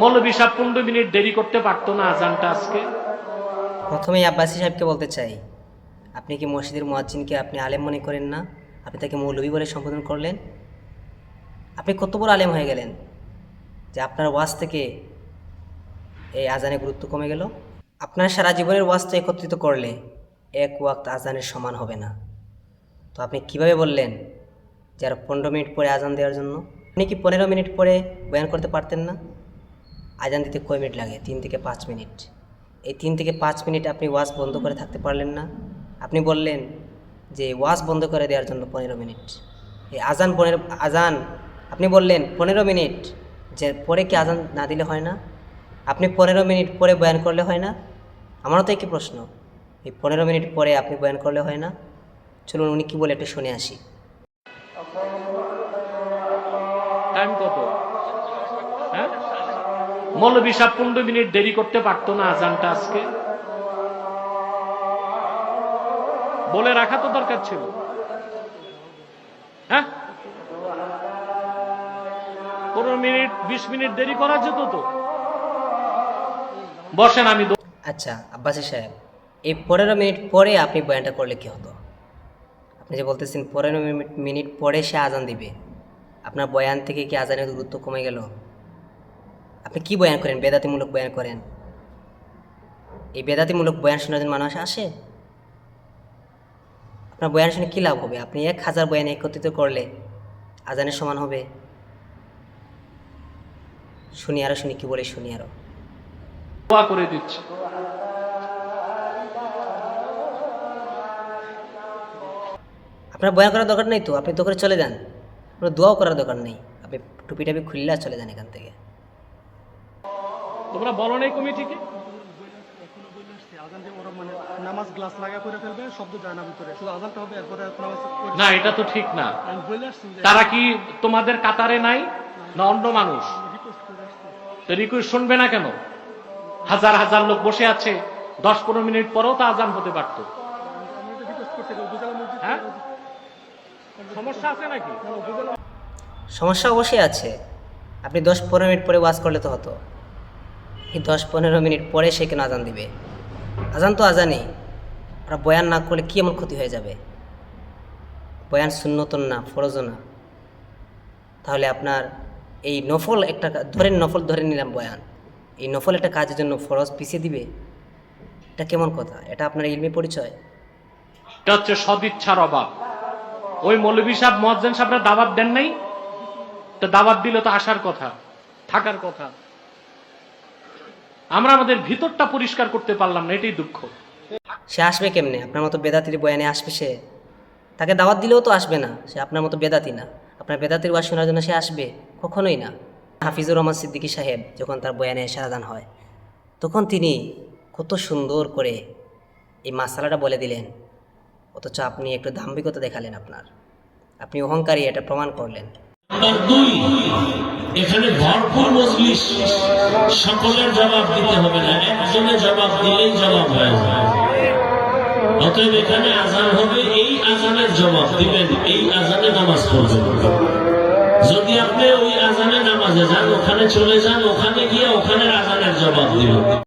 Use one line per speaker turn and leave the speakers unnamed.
মৌলবী সাহেব পনেরো মিনিট দেরি করতে পারতো না আজানটা আজকে।
প্রথমেই আব্বাসী সাহেবকে বলতে চাই, আপনি কি মসজিদের মুয়াজ্জিনকে আপনি আলেম মনে করেন না? আপনি তাকে মৌলবী বলে সম্বোধন করলেন? আপনি কত বড় আলেম হয়ে গেলেন যে আপনার ওয়াজ থেকে এই আজানের গুরুত্ব কমে গেল? আপনার সারা জীবনের ওয়াজটা একত্রিত করলে এক ওয়াক্ত আজানের সমান হবে না। তো আপনি কীভাবে বললেন যে আর পনেরো মিনিট পরে আজান দেওয়ার জন্য? আপনি কি পনেরো মিনিট পরে বয়ান করতে পারতেন না? আজান দিতে কয় মিনিট লাগে? তিন থেকে পাঁচ মিনিট। এই তিন থেকে পাঁচ মিনিট আপনি ওয়াজ বন্ধ করে থাকতে পারলেন না। আপনি বললেন যে ওয়াজ বন্ধ করে দেওয়ার জন্য পনেরো মিনিট। এই আজান পনেরো, আজান, আপনি বললেন পনেরো মিনিট। যে পরে কি আজান না দিলে হয় না? আপনি পনেরো মিনিট পরে বয়ান করলে হয় না? আমারও তো একই প্রশ্ন। এই পনেরো মিনিট পরে আপনি বয়ান করলে হয় না? চলুন উনি কী বলে একটু শুনে আসি।
টাইম কত? হ্যাঁ? মৌলবী সাহেব পনেরো মিনিট দেরি করতে পারতো না আজানটা আজকে। বলে রাখা তো দরকার ছিল। হ্যাঁ? পনেরো মিনিট, বিশ মিনিট দেরি আমি
আচ্ছা আব্বাসী সাহেব, এই পনেরো মিনিট পরে আপনি বয়ানটা করলে কি হতো? আপনি যে বলতেছেন মিনিট পরে সে আজান দিবে। আপনার বয়ান থেকে কি আজানের গুরুত্ব কমে গেল? আপনি কি বয়ান করেন? বেদাতিমূলক বয়ান করেন। এই বেদাতিমূলক বয়ান শোনার জন্য মানুষ আসে আপনার বয়ান শুনে কী লাভ হবে? আপনি এক হাজার বয়ান একত্রিত করলে আজানের সমান হবে। শুনি আরও শুনি কি বলে শুনি
আরও। করে দিচ্ছি।
আপনার বয়ান করার দরকার নেই তো? আপনি তো করে চলে যান। আপনার দোয়াও করার দরকার নেই। আপনি টুপি টাপি খুললে আর চলে যান এখান থেকে।
তোমরা বলো নাই কমিটিকে
মানে নামাজ গ্লাস লাগা করে ফেলবে শব্দ যায় না ভিতরে। শুধু আজানটা হবে এরপরে নামাজ পড়ে-
না। এটা তো ঠিক না। তারা কি তোমাদের কাতারে নাই? না অন্য মানুষ?
রিকোয়েস্ট
শুনবে না কেন? হাজার হাজার লোক বসে আছে দশ পনেরো মিনিট পরেও তো আজান হতে পারতো। হ্যাঁ? সমস্যা আছে নাকি?
সমস্যা অবশ্যই আছে। আপনি দশ পনেরো মিনিট পরে ওয়াজ করলে তো হতো। দশ পনেরো মিনিট পরে সে কেন আজান দিবে? আজান তো আজানই। ওরা বয়ান না করলে কী এমন ক্ষতি হয়ে যাবে? বয়ান শূন্যতন না, ফরজও না। তাহলে আপনার এই নফল একটা ধরেন নফল, ধরে নিলাম বয়ান। এই নফল একটা কাজের জন্য ফরজ পিছিয়ে দিবে? এটা কেমন কথা? এটা আপনার ইলমি পরিচয়?
এটা হচ্ছে সদিচ্ছার অভাব। ওই মৌলবী সাহেব মহাজ্জেন সাহেবরা দাওয়াত দেন নাই? তো দাওয়াত দিলে তো আসার কথা, থাকার কথা। আমরা আমাদের ভিতরটা পরিষ্কার করতে পারলাম না, এটাই দুঃখ।
সে আসবে কেমনে? আপনার মতো বেদাতির বয়ানে আসবে সে? তাকে দাওয়াত দিলেও তো আসবে না, সে আপনার মতো বেদাতি না। আপনার বেদাতির ওয়াজ শোনার জন্য সে আসবে কখনোই না। হাফিজুর রহমান সিদ্দিকী সাহেব যখন তার বয়ানে সারাদান হয়, তখন তিনি কত সুন্দর করে এই মাসালাটা বলে দিলেন। অথচ আপনি একটু দাম্ভিকতা দেখালেন আপনার। আপনি অহংকারী এটা প্রমাণ করলেন।
নাম্বার দুই, এখানে ভরপুর মজলিস, সকলের জবাব দিতে হবে না একজনের জবাব দিলেই জবাব হয়ে যায়। অতএব এখানে আজান হবে, এই আজানের জবাব দিবেন, এই আজানে নামাজ পড়বেন। যদি আপনি ওই আজানে নামাজে যান, ওখানে চলে যান, ওখানে গিয়ে ওখানে আজানের জবাব দিবেন।